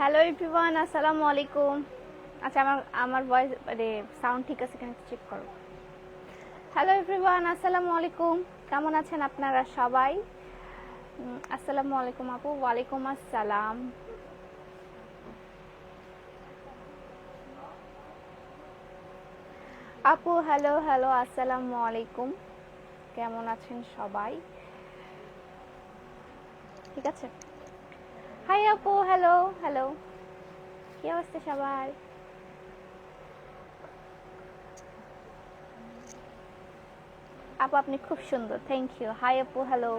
Hello everyone আসসালামু আলাইকুম আচ্ছা আমার আমার ভয়েস মানে সাউন্ড ঠিক আছে কিনা চেক করো। হ্যালো এভরিওয়ান আসসালামু আলাইকুম কেমন আছেন আপনারা সবাই? আসসালামু আলাইকুম আপু। ওয়ালাইকুম আসসালাম। আপু হ্যালো হ্যালো আসসালামু আলাইকুম। কেমন আছেন সবাই? ঠিক আছে? হাই আপু, হ্যালো হ্যালো। কি অবস্থা সবার? আপু, আপনি খুব সুন্দর থ্যাংক ইউ হাই আপু, হ্যালো।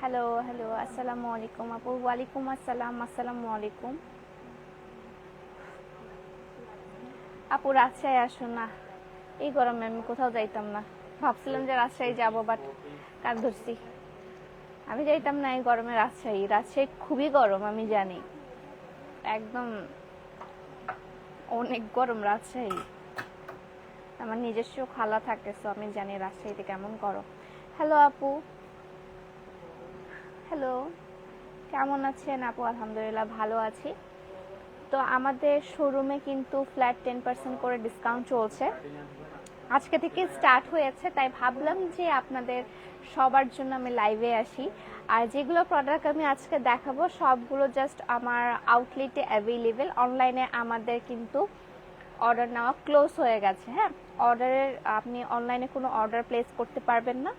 হ্যালো হ্যালো, আসসালামু আলাইকুম আপু। ওয়ালাইকুম আসসালাম, আসসালামু আলাইকুম। আপু, রাজশাহী আসুন না। এই গরমে আমি কোথাও যাইতাম না। ভাবছিলাম যে রাজশাহী যাব বাট কার ধরছি। আমি যাইতাম না এই গরমে রাজশাহী। রাজশাহী খুবই গরম, আমি জানি। একদম অনেক গরম রাজশাহী। আমার নিজস্ব খালা থাকে সো আমি জানি রাজশাহীতে কেমন গরম। হ্যালো আপু। হ্যালো কেমন আছেন আপু? আলহামদুলিল্লাহ ভালো আছি। তো আমাদের শোরুমে কিন্তু ফ্ল্যাট টেন পার্সেন্ট করে ডিসকাউন্ট চলছে। আজকে থেকে স্টার্ট হয়েছে, তাই ভাবলাম যে আপনাদের সবার জন্য আমি লাইভে আসি। আর যেগুলো প্রোডাক্ট আমি আজকে দেখাবো, সবগুলো জাস্ট আমার আউটলেটে অ্যাভেলেবেল অনলাইনে আমাদের কিন্তু অর্ডার নেওয়া ক্লোজ হয়ে গেছে হ্যাঁ? অর্ডারের আপনি অনলাইনে কোনো অর্ডার প্লেস করতে পারবেন না।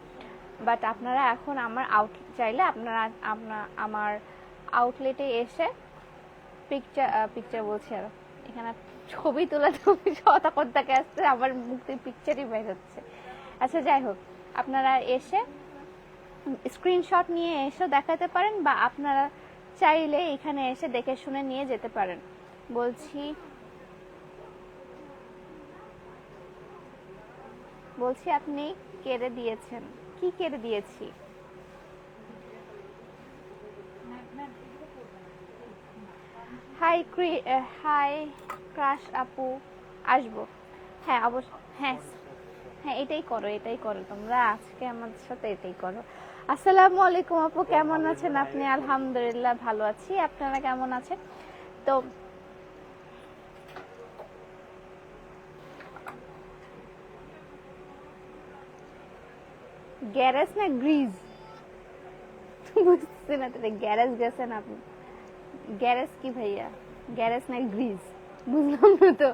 বাট আপনারা এখন আমার আউটলেট চাইলে আপনারা, আমার আউটলেটে এসে পিকচার পিকচার বলছি আর। এখানে ছবি তোলা ছবি শতা থেকে আসছে, আমার মুক্তি পিকচারই বের হচ্ছে। আচ্ছা যাই হোক, আপনারা এসে স্ক্রিনশট নিয়ে এসে দেখাতে পারেন বা আপনারা চাইলে এখানে এসে দেখে শুনে নিয়ে যেতে পারেন। বলছি বলছি আপনি কেড়ে দিয়েছেন। কি কেড়ে দিয়েছি? হাই ক্রি হাই ক্রাশ আপু আসব। হ্যাঁ অবশ্য হ্যাঁ হ্যাঁ এটাই করো এটাই করো তোমরা। আজকে আমাদের সাথে এটাই করো। আসসালামু আলাইকুম আপু, কেমন আছেন আপনি? আলহামদুলিল্লাহ, ভালো আছি। আপনারা কেমন আছেন? তো গ্যারেজ না গ্রিজ? বুঝছি না, তাহলে গ্যারেজ গেছেন আপনি। গ্যারেজ কি ভাইয়া? গ্যারেজ না গ্রিজ? বুঝলাম না তো।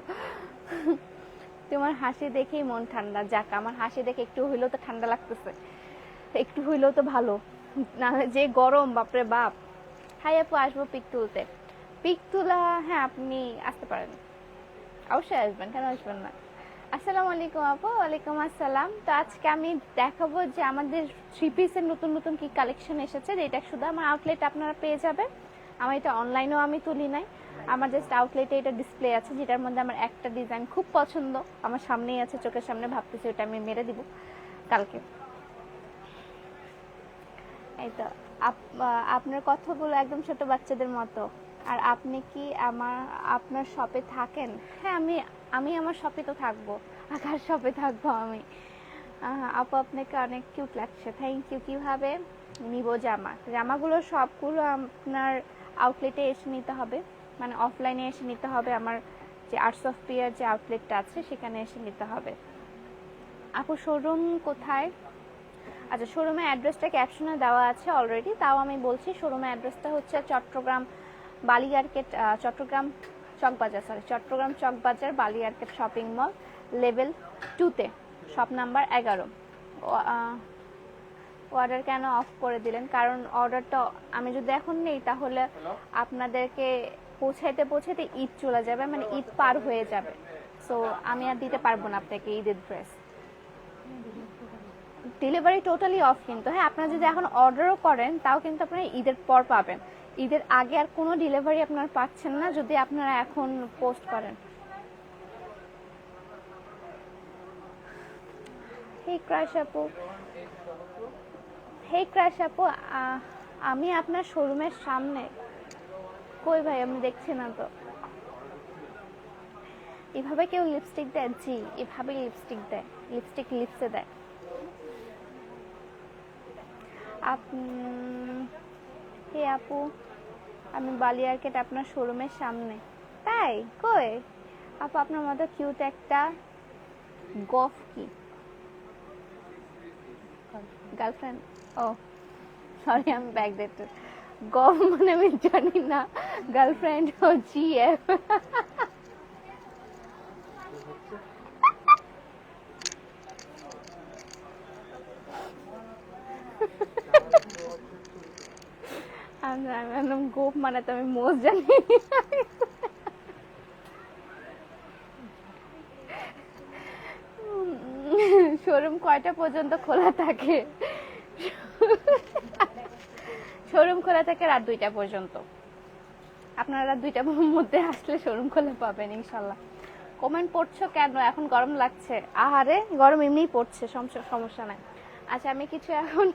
তোমার হাসি দেখেই মন ঠান্ডা, যাক, আমার হাসি দেখে একটু হইলেও তো ঠান্ডা লাগতেছে। একটু হইলেও তো ভালো। না যে গরম, বাপরে বাপ। হাই আপু, আসব পিক তুলতে। পিক তোলা হ্যাঁ আপনি আসতে পারেন। অবশ্যই আসবেন, কেন আসবেন না? আসসালামু আলাইকুম আপু, ওয়ালাইকুম আসসালাম। তো আজকে আমি দেখাবো যে আমাদের থ্রি পিসের নতুন নতুন কি কালেকশন এসেছে। যেটা শুধু আমার আউটলেট আপনারা পেয়ে যাবেন। আমার এটা অনলাইনেও আমি তুলি নাই। আমার জাস্ট আউটলেটে এটা ডিসপ্লে আছে, যেটার মধ্যে আমার একটা ডিজাইন খুব পছন্দ। আমার সামনেই আছে, চোখের সামনে ভাবতেছি ওটা আমি মেরে দিব কালকে। এই তো, আপ- আপনার কথাগুলো একদম ছোট বাচ্চাদের মতো। আর আপনি কি আমার, আপনার শপে থাকেন? হ্যাঁ আমি আমি আমার শপে তো থাকব। আকার শপে থাকব আমি। আপু আপনাকে অনেক কিউট লাগছে। থ্যাংক ইউ কীভাবে নিব জামা? জামাগুলো সবগুলো আপনার আউটলেটে এসে নিতে হবে। মানে অফলাইনে এসে নিতে হবে আমার যে আর্টস অফ পিয়ার যে আউটলেটটা আছে, সেখানে এসে নিতে হবে। আপু শোরুম কোথায়? আচ্ছা শোরুমের অ্যাড্রেসটা ক্যাপশনে দেওয়া আছে অলরেডি তাও আমি বলছি শোরুমের অ্যাড্রেসটা হচ্ছে চট্টগ্রাম বালিয়ারকেট চট্টগ্রাম চকবাজার সরি চট্টগ্রাম চকবাজার বালিয়ারকেট শপিং মল লেভেল টুতে শপ নাম্বার এগারো। অর্ডার কেন অফ করে দিলেন? কারণ অর্ডারটা আমি যদি এখন নেই তাহলে আপনাদেরকে পৌঁছাইতে পৌঁছাইতে ঈদ চলে যাবে মানে ঈদ পার হয়ে যাবে। সো আমি আর দিতে পারব না আপনাকে ঈদের ড্রেস ডেলিভারি টোটালি অফ কিন্তু। হ্যাঁ আপনারা যদি এখন অর্ডারও করেন তাও কিন্তু আপনারা ঈদের পর পাবেন। ঈদের আগে আর কোনো ডেলিভারি আপনারা পাচ্ছেন না যদি আপনারা এখন পোস্ট করেন। হে ক্রাশ আপু। হে ক্রাশ আপু আমি আপনার শোরুমের সামনে। কই ভাই আমি দেখছি না তো? এভাবে কেউ লিপস্টিক দেয়? জি এভাবে লিপস্টিক দেয়। লিপস্টিক লিপসে দেয়। আপ হে আপু, আমি বালি আর্কেট আপনার শোরুমের সামনে। তাই? কই? আপু, আপনার মতো কিউট একটা গফ কি? গার্লফ্রেন্ড ও সরি আমি ব্যাক ডেট গফ মানে আমি জানি না। গার্লফ্রেন্ড ও আমি আমি গোপ মানে তো আমি মোজ জানি। শোরুম কয়টা পর্যন্ত খোলা থাকে? শোরুম খোলা থাকে রাত দুইটা পর্যন্ত। আপনারা রাত দুইটার মধ্যে আসলে শোরুম খোলা পাবেন, ইনশাল্লাহ। কমেন্ট পড়ছো কেন? এখন গরম লাগছে। আহারে, গরম এমনিই পড়ছে, সমস্যা নাই। আচ্ছা আমি কিছু এখন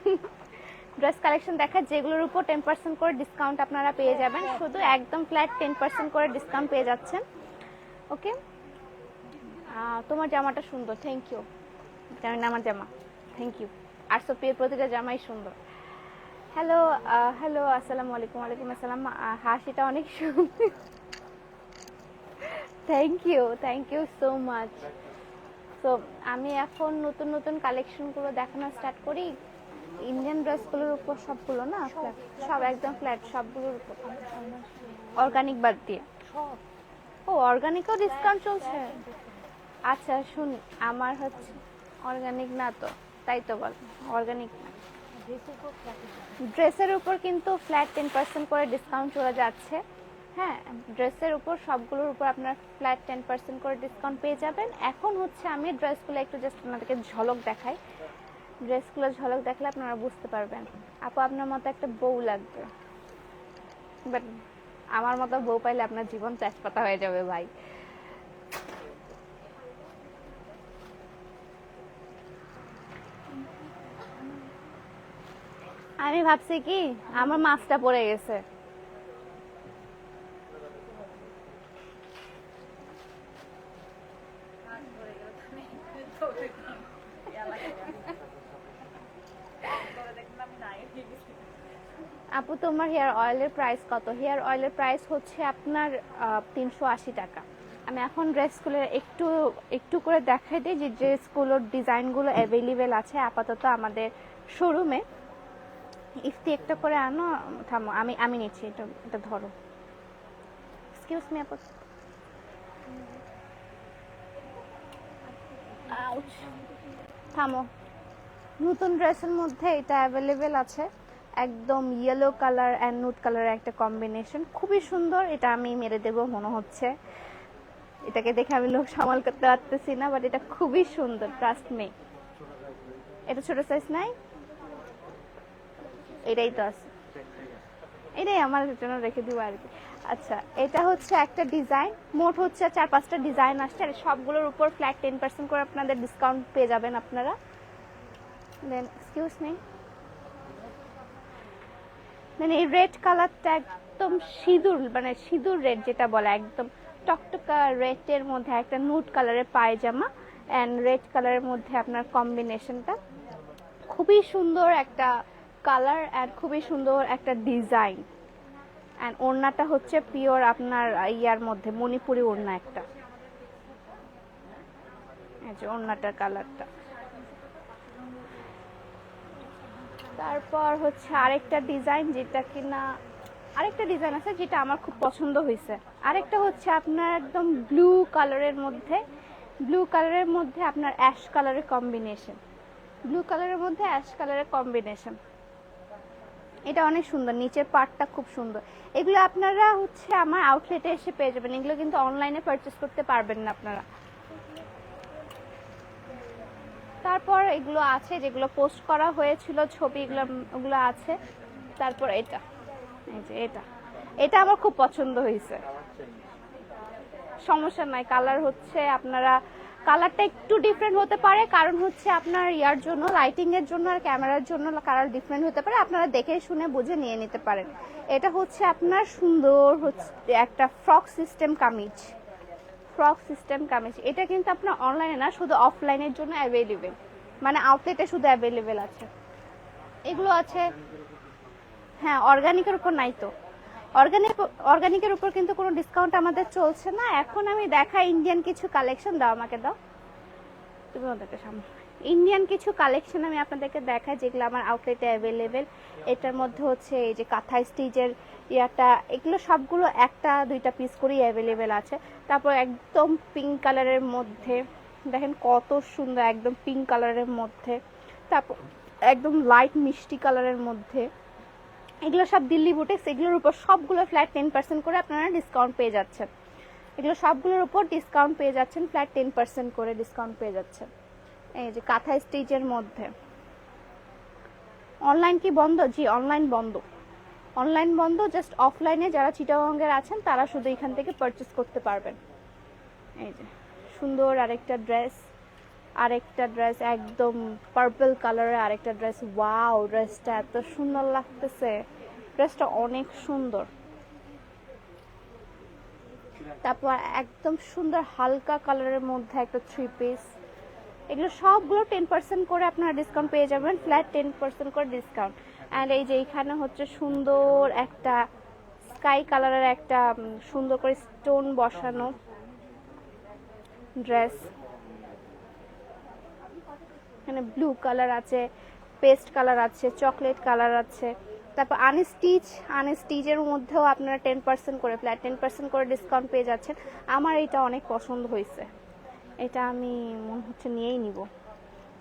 ড্রেস কালেকশন দেখা যেগুলোর উপর টেন পার্সেন্ট করে ডিসকাউন্ট আপনারা পেয়ে যাবেন। শুধু একদম ফ্ল্যাট টেন পার্সেন্ট করে ডিসকাউন্ট পেয়ে যাচ্ছেন। ওকে তোমার জামাটা সুন্দর থ্যাংক ইউ আমার জামা থ্যাংক ইউ আর সপির প্রতিটা জামাই সুন্দর। হ্যালো হ্যালো আসসালামু আলাইকুম ওয়ালাইকুম আসসালাম হাসিটা অনেক সুন্দর। Thank you thank you so much তো আমি এখন নতুন নতুন কালেকশনগুলো দেখানো স্টার্ট করি। ইন্ডিয়ান ড্রেসগুলোর উপর সবগুলো না? সব একদম ফ্ল্যাট সবগুলোর উপর। অর্গানিক বাদ দিয়ে। ও অর্গানিকও ডিসকাউন্ট চলছে? আচ্ছা শুন। আমার হচ্ছে অর্গানিক না তো? তাই তো বল অর্গানিক না। ড্রেসের উপর কিন্তু ফ্ল্যাট টেন পার্সেন্ট করে ডিসকাউন্ট চলে যাচ্ছে। হ্যাঁ ড্রেসের উপর সবগুলোর উপর আপনার ফ্ল্যাট টেন পার্সেন্ট করে ডিসকাউন্ট পেয়ে যাবেন। এখন হচ্ছে আমি ড্রেসগুলো একটু জাস্ট আপনাদেরকে ঝলক দেখাই। ড্রেসগুলো ঝলক দেখলে আপনারা বুঝতে পারবেন। আপু, আপনার মতো একটা বউ লাগবে। বাট আমার মতো বউ পাইলে আপনার জীবন তেজপাতা হয়ে যাবে ভাই। আমি ভাবছি কি, আমার মাছটা পড়ে গেছে। আপু, তোমার হেয়ার অয়েলের প্রাইস কত? হেয়ার অয়েলের প্রাইস হচ্ছে আপনার তিনশো আশি টাকা। আমি এখন ড্রেসগুলো একটু একটু করে দেখাই দিই যে ড্রেসগুলোর ডিজাইনগুলো অ্যাভেলেবেল আছে আপাতত আমাদের শোরুমে ইফতি একটা করে আনো, থামো, আমি আমি নিচ্ছি, এটা এটা ধরো। এক্সকিউজ মি আপু. থামো। নতুন ড্রেসের মধ্যে এটা অ্যাভেলেবেল আছে। একদম ইয়েলো কালার অ্যান্ড নুট কালারের একটা কম্বিনেশন খুবই সুন্দর, এটা আমি মেরে দেবো, মনে হচ্ছে। এটাকে দেখে আমি লোক সামাল করতে পারতেছি না বাট এটা খুবই সুন্দর ট্রাস্ট মে এটা ছোট সাইজ নাই? এটাই তো আছে। এটাই আমার জন্য রেখে দিব আর কি। আচ্ছা এটা হচ্ছে একটা ডিজাইন মোট হচ্ছে চার পাঁচটা ডিজাইন আসছে আর সবগুলোর উপর ফ্ল্যাট টেন পার্সেন্ট করে আপনাদের ডিসকাউন্ট পেয়ে যাবেন আপনারা। দেন এক্সকিউজ মি দেন এই রেড কালারটা একদম সিঁদুর মানে সিঁদুর রেড যেটা বলে, একদম টকটকা রেডের মধ্যে একটা নুট কালারের পায়জামা অ্যান্ড রেড কালারের মধ্যে আপনার কম্বিনেশনটা খুবই সুন্দর একটা কালার অ্যান্ড খুবই সুন্দর একটা ডিজাইন অ্যান্ড ওড়নাটা হচ্ছে পিওর আপনার ইয়ার মধ্যে, মণিপুরি ওড়না একটা। যে ওড়নাটার কালারটা। তারপর হচ্ছে আরেকটা ডিজাইন যেটা কিনা, আরেকটা ডিজাইন আছে যেটা আমার খুব পছন্দ হয়েছে। আরেকটা হচ্ছে আপনার একদম ব্লু কালারের মধ্যে ব্লু কালারের মধ্যে আপনার অ্যাশ কালারের কম্বিনেশন ব্লু কালারের মধ্যে অ্যাশ কালারের কম্বিনেশন এটা অনেক সুন্দর, নিচের পার্টটা খুব সুন্দর। এগুলো আপনারা হচ্ছে আমার আউটলেটে এসে পেয়ে যাবেন। এগুলো কিন্তু অনলাইনে পারচেস করতে পারবেন না আপনারা। তারপর এগুলো আছে, যেগুলো পোস্ট করা হয়েছিল, ছবি এগুলো, ওগুলো আছে। তারপর এটা। এই যে এটা। এটা আমার খুব পছন্দ হয়েছে। সমস্যা নাই। কালার হচ্ছে আপনারা কালারটা একটু ডিফারেন্ট হতে পারে। কারণ হচ্ছে আপনার ইয়ার জন্য লাইটিং এর জন্য আর ক্যামেরার জন্য কালার ডিফারেন্ট হতে পারে। আপনারা দেখে শুনে বুঝে নিয়ে নিতে পারেন। এটা হচ্ছে আপনার সুন্দর হচ্ছে একটা ফ্রক সিস্টেম কামিজ। ফ্রক সিস্টেম কামিজ। এটা কিন্তু আপনার অনলাইনে না, শুধু অফলাইনের জন্য অ্যাভেলেবেল মানে আউটলেটে শুধু অ্যাভেলেবেল আছে। এগুলো আছে হ্যাঁ অর্গানিকের উপর নাই তো। অর্গানিক অর্গানিকের উপর কিন্তু কোনো ডিসকাউন্ট আমাদের চলছে না। এখন আমি দেখাই ইন্ডিয়ান কিছু কালেকশন দাও আমাকে দাও। তুমি ওদেরকে সামনে ইন্ডিয়ান কিছু কালেকশন আমি আপনাদেরকে দেখাই, যেগুলো আমার আউটলেটে অ্যাভেলেবেল এটার মধ্যে হচ্ছে এই যে কাঁথা স্টিচের ইয়াটা, এগুলো সবগুলো একটা, দুইটা পিস করেই অ্যাভেলেবেল আছে। তারপর একদম পিঙ্ক কালারের মধ্যে, দেখেন কত সুন্দর, একদম পিঙ্ক কালারের মধ্যে। তারপর একদম লাইট মিষ্টি কালারের মধ্যে। এগুলো সব দিল্লি বুটেক্স এগুলোর উপর সবগুলো ফ্ল্যাট টেন পার্সেন্ট করে আপনারা ডিসকাউন্ট পেয়ে যাচ্ছেন। এগুলো সবগুলোর উপর ডিসকাউন্ট পেয়ে যাচ্ছেন ফ্ল্যাট টেন পার্সেন্ট করে ডিসকাউন্ট পেয়ে যাচ্ছেন। এই যে কাঁথা স্টিচের মধ্যে। অনলাইন কি বন্ধ? জি অনলাইন বন্ধ। অনলাইন বন্ধ জাস্ট অফলাইনে যারা চিটাগঙ্গের আছেন, তারা শুধু এখান থেকে পারচেস করতে পারবেন। এই যে, সুন্দর আরেকটা ড্রেস আরেকটা ড্রেস একদম পার্পল কালারের আরেকটা ড্রেস ওয়াও ড্রেসটা এত সুন্দর লাগতেছে। ড্রেসটা অনেক সুন্দর। তারপর একদম সুন্দর হালকা কালারের মধ্যে একটা থ্রি পিস এগুলো সবগুলো টেন পার্সেন্ট করে আপনারা ডিসকাউন্ট পেয়ে যাবেন। ফ্ল্যাট টেন পার্সেন্ট করে ডিসকাউন্ট অ্যান্ড এই যে এখানে হচ্ছে সুন্দর একটা স্কাই কালারের একটা সুন্দর করে স্টোন বসানো ড্রেস এখানে ব্লু কালার আছে পেস্ট কালার আছে চকলেট কালার আছে। তারপর আনস্টিচ আনস্টিচের মধ্যেও আপনারা টেন পার্সেন্ট করে ফ্ল্যাট টেন পার্সেন্ট করে ডিসকাউন্ট পেয়ে যাচ্ছেন। আমার এটা অনেক পছন্দ হয়েছে। এটা আমি মনে হচ্ছে নিয়েই নিব।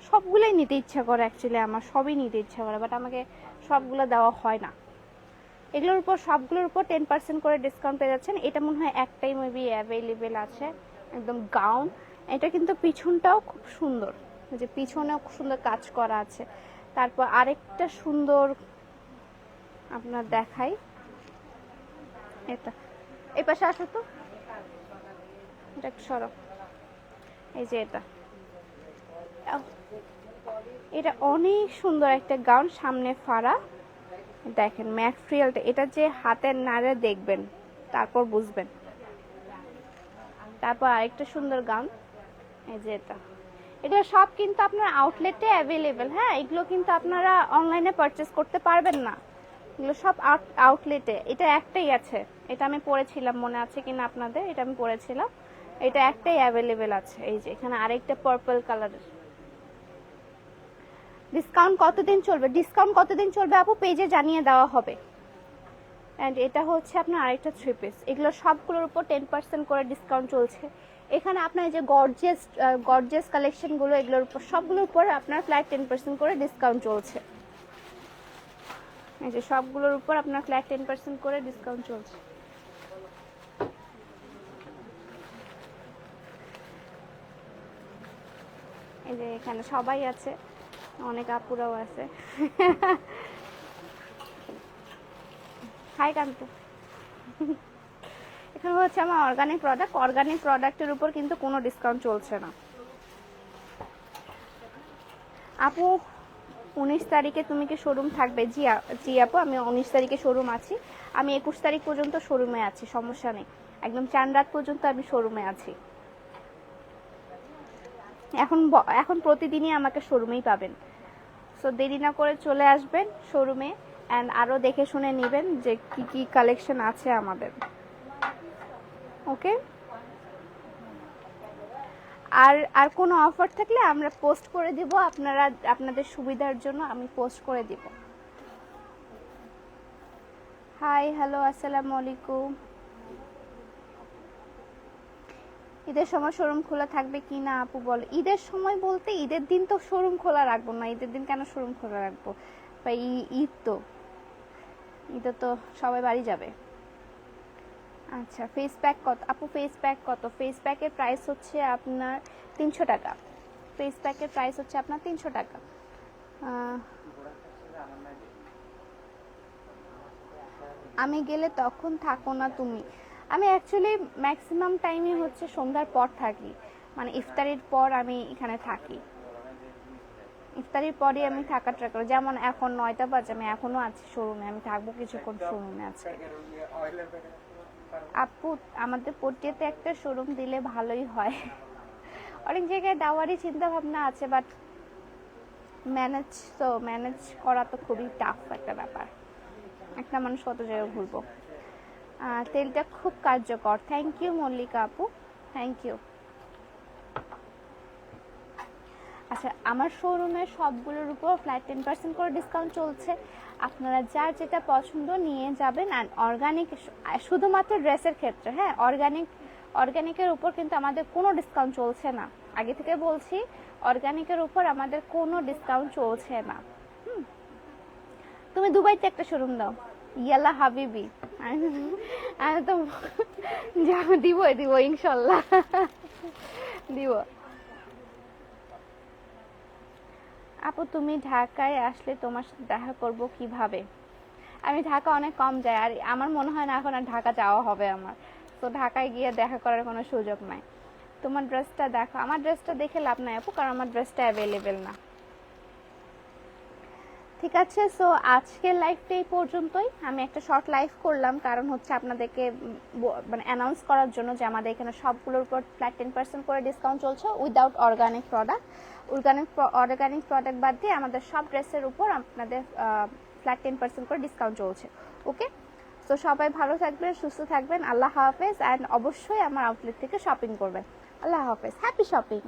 সবগুলোই নিতে ইচ্ছা করে অ্যাকচুয়ালি আমার সবই নিতে ইচ্ছা করে বাট আমাকে সবগুলো দেওয়া হয় না। এগুলোর উপর, সবগুলোর উপর টেন পার্সেন্ট করে ডিসকাউন্ট পেয়ে যাচ্ছেন। এটা মনে হয় একটাই মেবি অ্যাভেলেবেল আছে, একদম গাউন এটা কিন্তু পিছনটাও খুব সুন্দর। যে পিছনেও সুন্দর কাজ করা আছে। তারপর আরেকটা সুন্দর আপনার দেখাই। এটা। এই পাশে আসো তো। এটা সরব এই যে এটা। এটা অনেক সুন্দর একটা গাউন। সামনে ফাড়া। দেখেন, ম্যাটেরিয়ালটা। এটা যে হাতের নাড়ে দেখবেন, তারপর বুঝবেন। তারপর আরেকটা সুন্দর গাউন। এই যে এটা। এগুলো সব কিন্তু আপনার আউটলেটে অ্যাভেলেবেল হ্যাঁ? এগুলো কিন্তু আপনারা অনলাইনে পারচেস করতে পারবেন না। এগুলো সব আউটলেটে এটা একটাই আছে। এটা আমি পড়েছিলাম, মনে আছে কিনা আপনাদের? এটা আমি পড়েছিলাম। এটা একটাই অ্যাভেলেবেল আছে। এই যে, এখানে আরেকটা পার্পল কালারের ডিসকাউন্ট কতদিন চলবে? ডিসকাউন্ট কতদিন চলবে আপু? পেজে জানিয়ে দেওয়া হবে। অ্যান্ড এটা হচ্ছে আপনার আরেকটা থ্রি পিস এগুলো সবগুলোর উপর টেন পার্সেন্ট করে ডিসকাউন্ট চলছে। এখানে আপনার যে গর্জিয়াস গর্জিয়াস কালেকশনগুলো এগুলোর উপর, সবগুলোর উপর আপনার ফ্ল্যাট টেন পার্সেন্ট করে ডিসকাউন্ট চলছে। এই যে সবগুলোর উপর আপনার ফ্ল্যাট টেন পার্সেন্ট করে ডিসকাউন্ট চলছে। এই যে এখানে সবাই আছে, অনেক আপুরাও আছে। হাই কান্তু এখানে হচ্ছে আমার অর্গানিক প্রোডাক্ট অর্গানিক প্রোডাক্টের উপর কিন্তু কোনো ডিসকাউন্ট চলছে না। আপু, উনিশ তারিখে তুমি কি শোরুম থাকবে? জি জি আপু, আমি উনিশ তারিখে শোরুম আছি। আমি একুশ তারিখ পর্যন্ত শোরুমে আছি, সমস্যা নেই। একদম চান রাত পর্যন্ত আমি শোরুমে আছি। এখন এখন প্রতিদিনই আমাকে শোরুমেই পাবেন। সো দেরি না করে চলে আসবেন শোরুমে অ্যান্ড আরও দেখে শুনে নেবেন যে কি কি কালেকশন আছে আমাদের। ওকে? আর আর কোনো অফার থাকলে আমরা পোস্ট করে দিব, আপনারা, আপনাদের সুবিধার জন্য আমি পোস্ট করে দিব। হাই হ্যালো আসসালামু আলাইকুম। ঈদের সময় শোরুম খোলা থাকবে কি না, আপু বলো। ঈদের সময় বলতে ঈদের দিন তো শোরুম খোলা রাখব না, ঈদের দিন কেন শোরুম খোলা রাখব? বা ঈদ তো। ঈদে তো সবাই বাড়ি যাবে। আচ্ছা ফেস প্যাক কত? আপু ফেস প্যাক কত? ফেস প্যাকের প্রাইস হচ্ছে আপনার তিনশো টাকা। ফেস প্যাকের প্রাইস হচ্ছে আপনার তিনশো টাকা। আমি গেলে তখন থাকো না তুমি। আমি অ্যাকচুয়ালি ম্যাক্সিমাম টাইমে হচ্ছে সন্ধ্যার পর থাকি। মানে ইফতারির পর আমি এখানে থাকি। ইফতারির পরই আমি থাকা ট্রাই করি। যেমন এখন নয়টা বাজে, আমি এখনও আছি শোরুমে আমি থাকব কিছুক্ষণ শোরুমে আজকে। আপু, আমাদের পটিয়াতে একটা শোরুম দিলে ভালোই হয়। অনেক জায়গায় দেওয়ারই চিন্তা ভাবনা আছে বাট ম্যানেজ তো ম্যানেজ করা তো খুবই টাফ একটা ব্যাপার। একটা মানুষ কত জায়গায় ঘুরবো। তেলটা খুব কার্যকর। থ্যাংক ইউ মল্লিকা আপু। থ্যাংক ইউ আচ্ছা আমার শোরুমে সবগুলোর উপর ফ্ল্যাট টেন পার্সেন্ট করে ডিসকাউন্ট চলছে। আপনারা যার যেটা পছন্দ নিয়ে যাবেন আর অর্গানিক শুধুমাত্র ড্রেসের ক্ষেত্রে হ্যাঁ অর্গানিক অর্গানিকের উপর কিন্তু আমাদের কোনো ডিসকাউন্ট চলছে না। আগে থেকে বলছি অর্গানিকের উপর আমাদের কোনো ডিসকাউন্ট চলছে না। তুমি দুবাইতে একটা শোরুম দাও। ইয়াল্লা হাবিবি। আমি- তো দিব দিব, ইনশাল্লাহ। দিব। আপু, তুমি ঢাকায় আসলে তোমার সাথে দেখা করব কীভাবে? আমি ঢাকা অনেক কম যাই, আর আমার মনে হয় না এখন আর ঢাকা যাওয়া হবে আমার। তো ঢাকায় গিয়ে দেখা করার কোনো সুযোগ নাই। তোমার ড্রেসটা দেখো। আমার ড্রেসটা দেখে লাভ নাই আপু, কারণ আমার ড্রেসটা অ্যাভেলেবেল না। ঠিক আছে সো আজকের লাইভটা এই পর্যন্তই। আমি একটা শর্ট লাইভ করলাম, কারণ হচ্ছে আপনাদেরকে মানে অ্যানাউন্স করার জন্য যে আমাদের এখানে সবগুলোর উপর ফ্ল্যাট টেন পার্সেন্ট করে ডিসকাউন্ট চলছে without organic product organic organic product বাদ দিয়ে আমাদের সব ড্রেসের উপর আপনাদের ফ্ল্যাট টেন পার্সেন্ট করে ডিসকাউন্ট চলছে ওকে সো সবাই ভালো থাকবেন, সুস্থ থাকবেন, আল্লাহ হাফেজ অ্যান্ড অবশ্যই আমার আউটলেট থেকে শপিং করবেন। আল্লাহ হাফেজ হ্যাপি শপিং